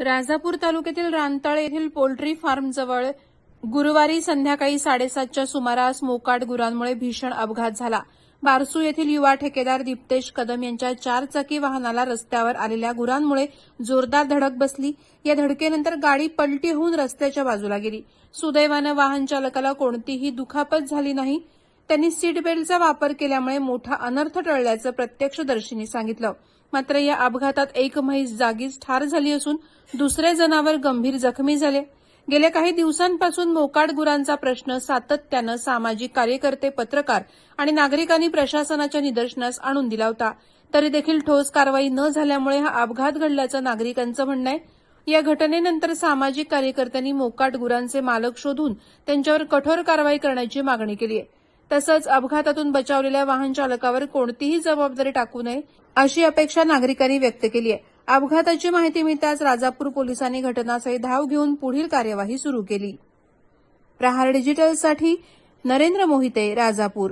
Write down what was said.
राजापूर तालुक्यातील रानतळ येथील पोल्ट्री फार्मजवळ गुरुवारी संध्याकाळी साडेसातच्या सुमारास मोकाट गुरांमुळे भीषण अपघात झाला. बारसू येथील युवा ठेकेदार दीप्तेश कदम यांच्या चारचाकी वाहनाला रस्त्यावर आलेल्या गुरांमुळे जोरदार धडक बसली. या धडकेनंतर गाडी पलटी होऊन रस्त्याच्या बाजूला गेली. सुदैवानं वाहन चालकाला कोणतीही दुखापत झाली नाही. त्यांनी सीट बेल्टचा वापर केल्यामुळे मोठा अनर्थ टळल्याचं प्रत्यक्षदर्शींनी सांगितलं. मात्र या अपघातात एक म्हैस जागीच ठार झाली असून दुसरे जनावर गंभीर जखमी झाले. गेल्या काही दिवसांपासून मोकाट गुरांचा प्रश्न सातत्यानं सामाजिक कार्यकर्ते पत्रकार आणि नागरिकांनी प्रशासनाच्या निदर्शनास आणून दिला होता. तरी देखील ठोस कारवाई न झाल्यामुळे हा अपघात घडल्याचं नागरिकांचं म्हणणं आहे. या घटनेनंतर सामाजिक कार्यकर्त्यांनी मोकाट गुरांचे मालक शोधून त्यांच्यावर कठोर कारवाई करण्याची मागणी केली आहे. तसंच अपघातातून बचावलेल्या वाहन चालकावर कोणतीही जबाबदारी टाकू नये अशी अपेक्षा नागरिकांनी व्यक्त केली आहे. अपघाताची माहिती मिळताच राजापूर पोलिसांनी घटनास्थळी धाव घेऊन पुढील कार्यवाही सुरू केली. प्रहार डिजिटलसाठी नरेंद्र मोहिते राजापूर.